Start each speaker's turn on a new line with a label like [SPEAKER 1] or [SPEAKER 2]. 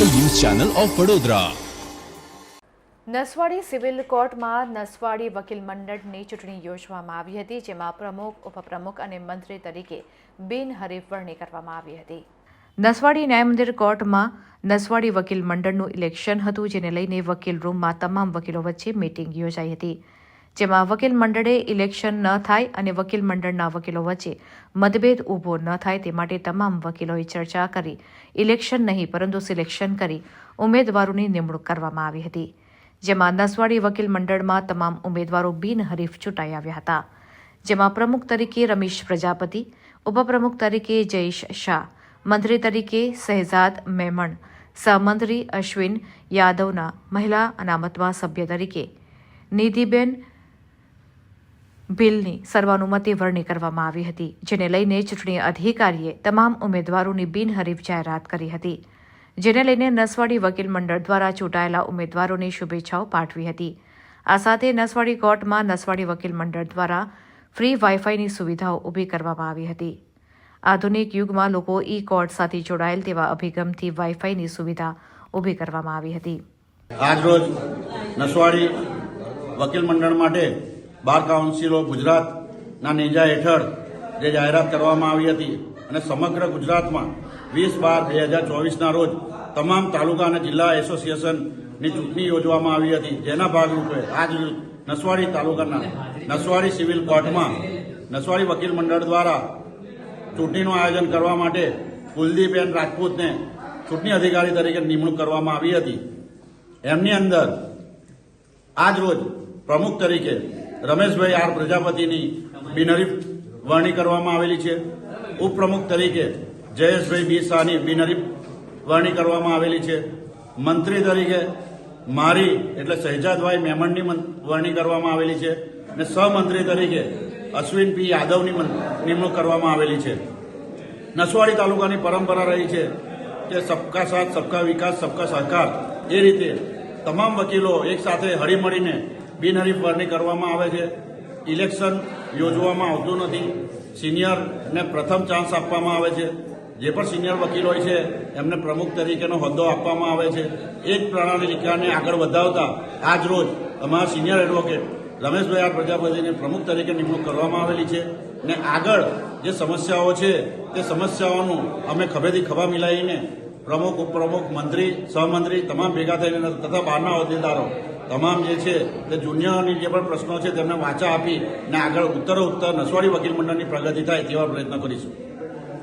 [SPEAKER 1] Channel of Vadodara.
[SPEAKER 2] Naswadi civil કોર્ટમાં નસવાડી વકીલ મંડળની ચૂંટણી યોજવામાં આવી હતી, જેમાં પ્રમુખ, ઉપપ્રમુખ અને મંત્રી તરીકે બિનહરીફ વરણી કરવામાં આવી હતી. નસવાડી ન્યાય મંદિર કોર્ટમાં નસવાડી વકીલ મંડળનું ઇલેક્શન હતું, જેને લઈને વકીલ રૂમમાં તમામ વકીલો વચ્ચે મીટિંગ યોજાઈ હતી. જેમાં વકીલ મંડળે ઇલેક્શન ન થાય અને વકીલ મંડળના વકીલો વચ્ચે મતભેદ ઊભો ન થાય તે માટે તમામ વકીલોએ ચર્ચા કરી, ઇલેક્શન નહીં પરંતુ સિલેક્શન કરી ઉમેદવારોની નિમણૂક કરવામાં આવી હતી, જેમાં નસવાડી વકીલ મંડળમાં તમામ ઉમેદવારો બિનહરીફ ચૂંટાઈ આવ્યા હતા, જેમાં પ્રમુખ તરીકે રમેશ પ્રજાપતિ, ઉપપ્રમુખ તરીકે જયેશ શાહ, મંત્રી તરીકે શહેજાદ મેમણ, સહમંત્રી અશ્વિન યાદવના મહિલા અનામતમાં સભ્ય તરીકે નિધિબેન બિલની સર્વાનુમતે વરણી કરવામાં આવી હતી, જેને લઈને ચૂંટણી અધિકારીએ તમામ ઉમેદવારોની બિનહરીફ જાહેરાત કરી હતી, જેને લઈને નસવાડી વકીલ મંડળ દ્વારા ચૂંટાયેલા ઉમેદવારોને શુભેચ્છાઓ પાઠવી હતી. આ સાથે નસવાડી કોર્ટમાં નસવાડી વકીલ મંડળ દ્વારા ફ્રી વાઈફાઈની સુવિધાઓ ઊભી કરવામાં આવી હતી. આધુનિક યુગમાં લોકો ઈ કોર્ટ સાથે જોડાયેલ તેવા અભિગમથી વાઈફાઈની સુવિધા ઊભી કરવામાં આવી હતી.
[SPEAKER 3] આજરોજ નસવાડી વકીલ મંડળ માટે બાર કાઉન્સિલો ગુજરાતના નેજા હેઠળ જે જાહેરાત કરવામાં આવી હતી અને સમગ્ર ગુજરાતમાં વીસ બાર બે હજાર ચોવીસના રોજ તમામ તાલુકા અને જિલ્લા એસોસિએશનની ચૂંટણી યોજવામાં આવી હતી. જેના ભાગરૂપે આજ નસવાડી તાલુકાના નસવાડી સિવિલ કોર્ટમાં નસવાડી વકીલ મંડળ દ્વારા ચૂંટણીનું આયોજન કરવા માટે કુલદીપબેન રાજપૂતને ચૂંટણી અધિકારી તરીકે નિમણૂક કરવામાં આવી હતી. એમની અંદર આજ રોજ પ્રમુખ તરીકે રમેશભાઈ આર પ્રજાપતિની બિનહરીફ વરણી કરવામાં આવેલી છે. ઉપપ્રમુખ તરીકે જયેશભાઈ બી શાહની બિનહરીફ વરણી કરવામાં આવેલી છે. મંત્રી તરીકે મારી એટલે શહેજાદભાઈ મેમણની વરણી કરવામાં આવેલી છે અને સહમંત્રી તરીકે અશ્વિન પી યાદવની નિમણૂક કરવામાં આવેલી છે. નસવાડી તાલુકાની પરંપરા રહી છે કે સબકા સાથ, સબકા વિકાસ, સબકા સહકાર એ રીતે તમામ વકીલો એકસાથે હળીમળીને બિનહરીફ વરણી કરવામાં આવે છે. ઇલેક્શન યોજવામાં આવતું નથી. સિનિયરને પ્રથમ ચાન્સ આપવામાં આવે છે. જે પણ સિનિયર વકીલ હોય છે, એમને પ્રમુખ તરીકેનો હોદ્દો આપવામાં આવે છે. એ જ પ્રણાલિકાને આગળ વધાવતા આજ રોજ અમારા સિનિયર એડવોકેટ રમેશભાઈ આર પ્રજાપતિને પ્રમુખ તરીકે નિમણૂક કરવામાં આવેલી છે ને આગળ જે સમસ્યાઓ છે, તે સમસ્યાઓનું અમે ખભેથી ખભા મિલાવીને પ્રમુખ, ઉપપ્રમુખ, મંત્રી, સહમંત્રી તમામ ભેગા થઈને તથા બહારના હોદ્દેદારો તમામ જે છે તે જુનિયરની જે પણ પ્રશ્નો છે તેમને વાંચા આપી ને આગળ ઉત્તરો ઉત્તર નસવાડી વકીલ મંડળની પ્રગતિ થાય તેવા પ્રયત્ન કરીશું.